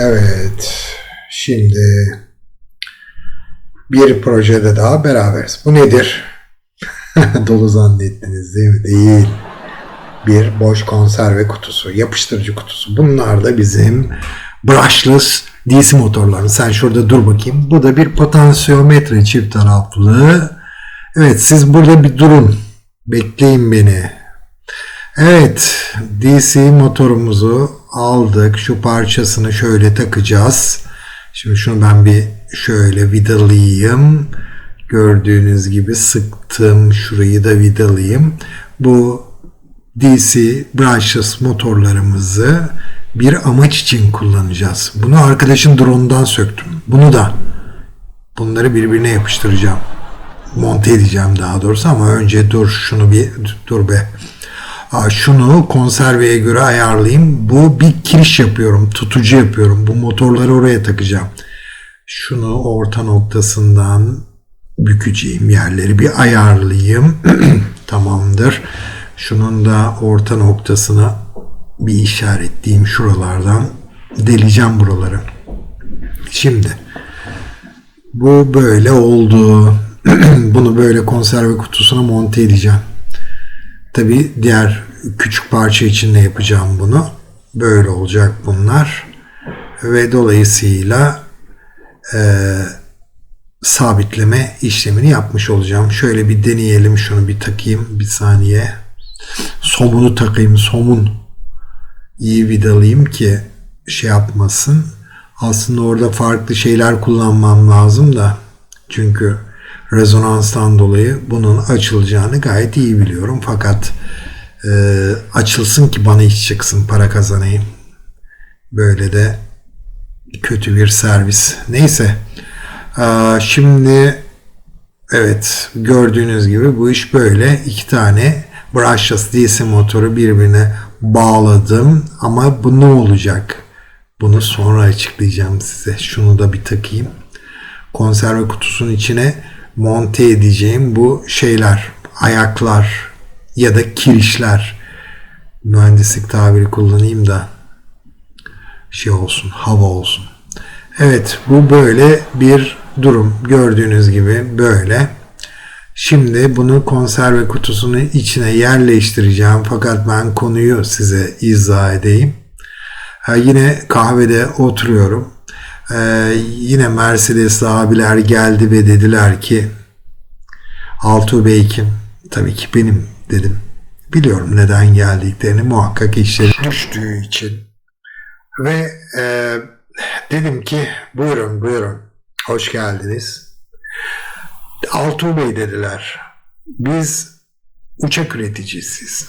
Evet. Şimdi bir projede daha beraberiz. Bu nedir? Dolu zannettiniz değil mi? Değil. Bir boş konserve kutusu, yapıştırıcı kutusu. Bunlar da bizim brushless DC motorların. Sen şurada dur bakayım. Bu da bir potansiyometre çift taraflı. Evet siz burada bir durun. Bekleyin beni. Evet DC motorumuzu aldık. Şu parçasını şöyle takacağız. Şimdi şunu ben bir şöyle vidalayayım. Gördüğünüz gibi sıktım. Şurayı da vidalayayım. Bu DC brushless motorlarımızı bir amaç için kullanacağız. Bunu arkadaşın drone'dan söktüm. Bunu da bunları birbirine yapıştıracağım. Monte edeceğim daha doğrusu ama önce dur şunu bir dur be. Aa, şunu konserveye göre ayarlayayım. Bu bir kiriş yapıyorum. Tutucu yapıyorum. Bu motorları oraya takacağım. Şunu orta noktasından bükeceğim yerleri bir ayarlayayım. Tamamdır. Şunun da orta noktasına bir işaretleyeyim şuralardan. Deleceğim buraları. Şimdi bu böyle oldu. Bunu böyle konserve kutusuna monte edeceğim. Tabi diğer küçük parça için de yapacağım bunu. Böyle olacak bunlar. Ve dolayısıyla e, sabitleme işlemini yapmış olacağım. Şöyle bir deneyelim. Şunu bir takayım. Bir saniye. Somunu takayım. Somun. iyi vidalayayım ki şey yapmasın. Aslında orada farklı şeyler kullanmam lazım da. Çünkü rezonanstan dolayı bunun açılacağını gayet iyi biliyorum. Fakat e, açılsın ki bana iş çıksın, para kazanayım. Böyle de kötü bir servis. Neyse. Aa, şimdi evet gördüğünüz gibi bu iş böyle. iki tane brushless DC motoru birbirine bağladım. Ama bu ne olacak? Bunu sonra açıklayacağım size. Şunu da bir takayım. Konserve kutusunun içine monte edeceğim bu şeyler, ayaklar ya da kirişler. Mühendislik tabiri kullanayım da şey olsun, hava olsun. Evet, bu böyle bir durum. Gördüğünüz gibi böyle. Şimdi bunu konserve kutusunun içine yerleştireceğim. Fakat ben konuyu size izah edeyim. Ha, yine kahvede oturuyorum. Ee, yine Mercedes abiler geldi ve dediler ki Altuğ Bey kim? Tabii ki benim dedim. Biliyorum neden geldiklerini muhakkak işleri düştüğü için. Ve e, dedim ki buyurun buyurun hoş geldiniz. Altuğ Bey dediler. Biz uçak üreticisiyiz.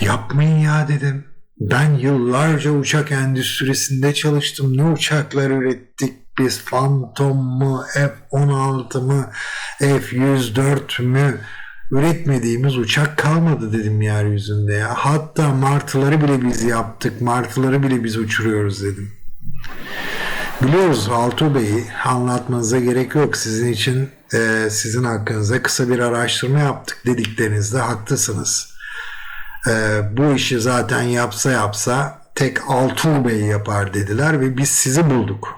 Yapmayın ya dedim. Ben yıllarca uçak endüstrisinde çalıştım. Ne uçaklar ürettik biz? Phantom mu, F-16 mı, F-104 mü? Üretmediğimiz uçak kalmadı dedim yeryüzünde ya. Hatta martıları bile biz yaptık. Martıları bile biz uçuruyoruz dedim. Biliyoruz Altuğ Bey'i anlatmanıza gerek yok. Sizin için e, sizin hakkınızda kısa bir araştırma yaptık dediklerinizde haklısınız. E, bu işi zaten yapsa yapsa tek Altuğ Bey yapar dediler ve biz sizi bulduk.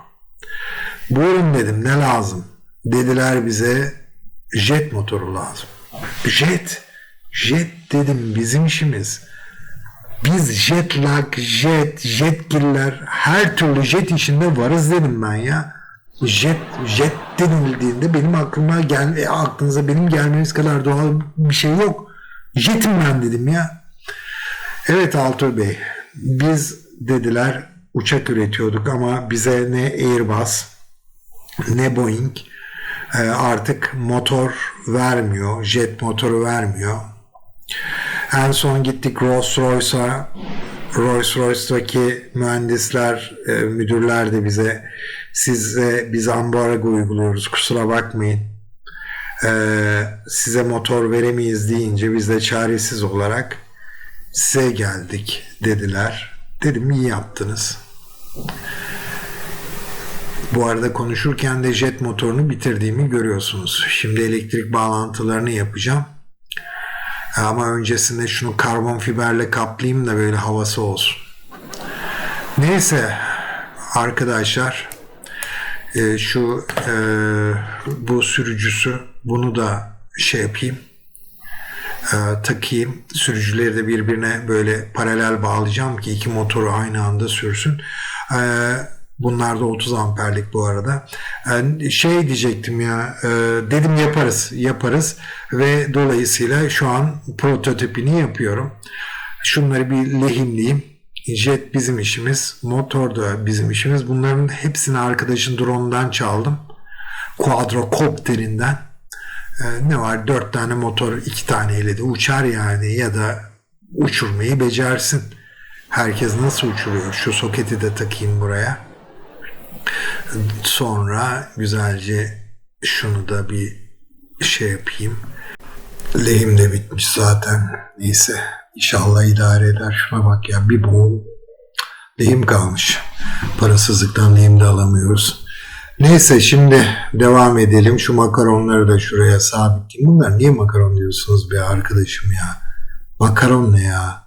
Buyurun dedim ne lazım? Dediler bize jet motoru lazım. Jet, jet dedim bizim işimiz. Biz jetlag, jet, jetgiller her türlü jet işinde varız dedim ben ya. Jet, jet denildiğinde benim aklıma gel, e, aklınıza benim gelmeniz kadar doğal bir şey yok. Jetim ben dedim ya. Evet Altuğ Bey, biz dediler uçak üretiyorduk ama bize ne Airbus ne Boeing e, artık motor vermiyor, jet motoru vermiyor. En son gittik Rolls Royce'a. Rolls Royce'daki mühendisler, e, müdürler de bize size biz ambargo uyguluyoruz kusura bakmayın. E, size motor veremeyiz deyince biz de çaresiz olarak size geldik dediler. Dedim iyi yaptınız. Bu arada konuşurken de jet motorunu bitirdiğimi görüyorsunuz. Şimdi elektrik bağlantılarını yapacağım. Ama öncesinde şunu karbon fiberle kaplayayım da böyle havası olsun. Neyse arkadaşlar e, şu e, bu sürücüsü bunu da şey yapayım e, takayım. Sürücüleri de birbirine böyle paralel bağlayacağım ki iki motoru aynı anda sürsün. E, bunlar da 30 amperlik bu arada. E, şey diyecektim ya e, dedim yaparız yaparız ve dolayısıyla şu an prototipini yapıyorum. Şunları bir lehimleyeyim. Jet bizim işimiz, motor da bizim işimiz. Bunların hepsini arkadaşın drone'dan çaldım. Quadrocopterinden. Ee, ne var? Dört tane motor, iki taneyle de uçar yani ya da uçurmayı becersin. Herkes nasıl uçuruyor? Şu soketi de takayım buraya. Sonra güzelce şunu da bir şey yapayım. Lehim de bitmiş zaten. Neyse. İnşallah idare eder. Şuna bak ya bir bu lehim kalmış. Parasızlıktan lehim de alamıyoruz. Neyse şimdi devam edelim. Şu makaronları da şuraya sabitleyeyim. Bunlar niye makaron diyorsunuz be arkadaşım ya? Makaron ne ya?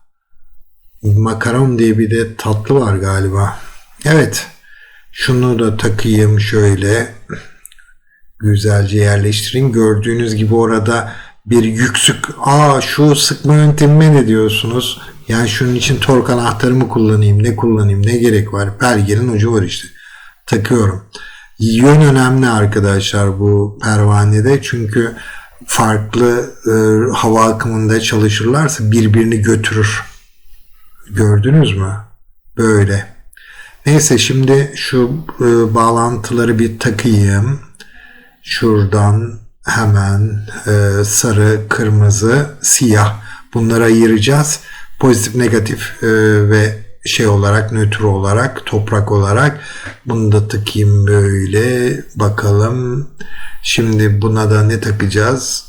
Makaron diye bir de tatlı var galiba. Evet. Şunu da takayım şöyle. Güzelce yerleştireyim. Gördüğünüz gibi orada bir yüksük. Aa şu sıkma yöntemine ne diyorsunuz? Yani şunun için tork anahtarımı kullanayım. Ne kullanayım? Ne gerek var? Pergerin ucu var işte. Takıyorum. Yön önemli arkadaşlar bu pervanede. Çünkü farklı e, hava akımında çalışırlarsa birbirini götürür. Gördünüz mü? Böyle. Neyse şimdi şu e, bağlantıları bir takayım. Şuradan hemen e, sarı, kırmızı, siyah bunları ayıracağız. Pozitif, negatif e, ve şey olarak, nötr olarak, toprak olarak bunu da takayım böyle. Bakalım. Şimdi buna da ne takacağız?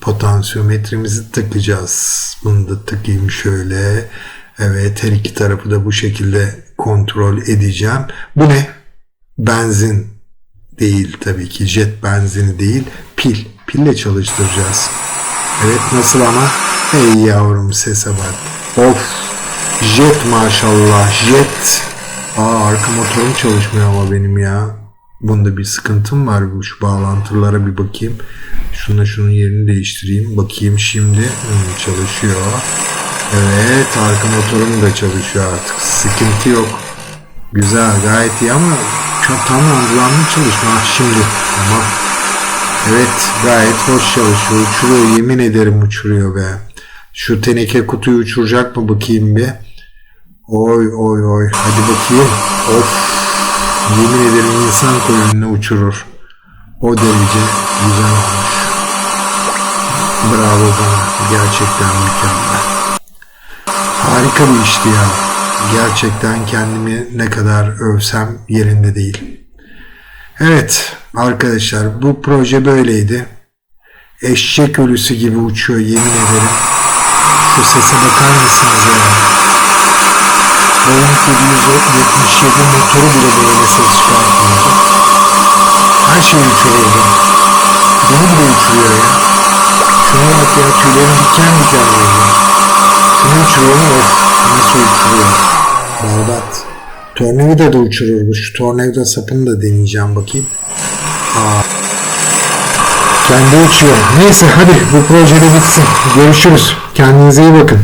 Potansiyometremizi takacağız. Bunu da takayım şöyle. Evet her iki tarafı da bu şekilde kontrol edeceğim. Bu ne? Benzin değil tabii ki. Jet benzini değil. Pil. Pille çalıştıracağız. Evet nasıl ama? Ey yavrum sese bak. Of. Jet maşallah. Jet. Aa arka motorum çalışmıyor ama benim ya. Bunda bir sıkıntım var. Bu şu bağlantılara bir bakayım. Şununla şunun yerini değiştireyim. Bakayım şimdi. Hmm, çalışıyor. Evet arka motorum da çalışıyor artık. Sıkıntı yok. Güzel gayet iyi ama tam anlamlı çalışma şimdi. Ama evet gayet hoş çalışıyor. Uçuruyor yemin ederim uçuruyor be. Şu teneke kutuyu uçuracak mı bakayım bir. Oy oy oy. Hadi bakayım. Of. Yemin ederim insan koyununu uçurur. O derece güzel olmuş. Bravo bana. Gerçekten mükemmel. Harika bir işti ya. Gerçekten kendimi ne kadar övsem yerinde değil. Evet arkadaşlar bu proje böyleydi. Eşek ölüsü gibi uçuyor yemin ederim. Şu sese bakar mısınız ya? Boeing 777 motoru bile böyle ses çıkartmıyordu. Her şey uçururdu. Beni bile uçuruyor ya. Şuna bak ya tüylerim diken diken oldu. Şunu uçuruyor mu? Nasıl uçuruyor. Berbat. Tornavida da uçurur bu. Şu tornavida sapını da deneyeceğim bakayım. Aa. Kendi uçuyor. Neyse hadi bu projede bitsin. Görüşürüz. Kendinize iyi bakın.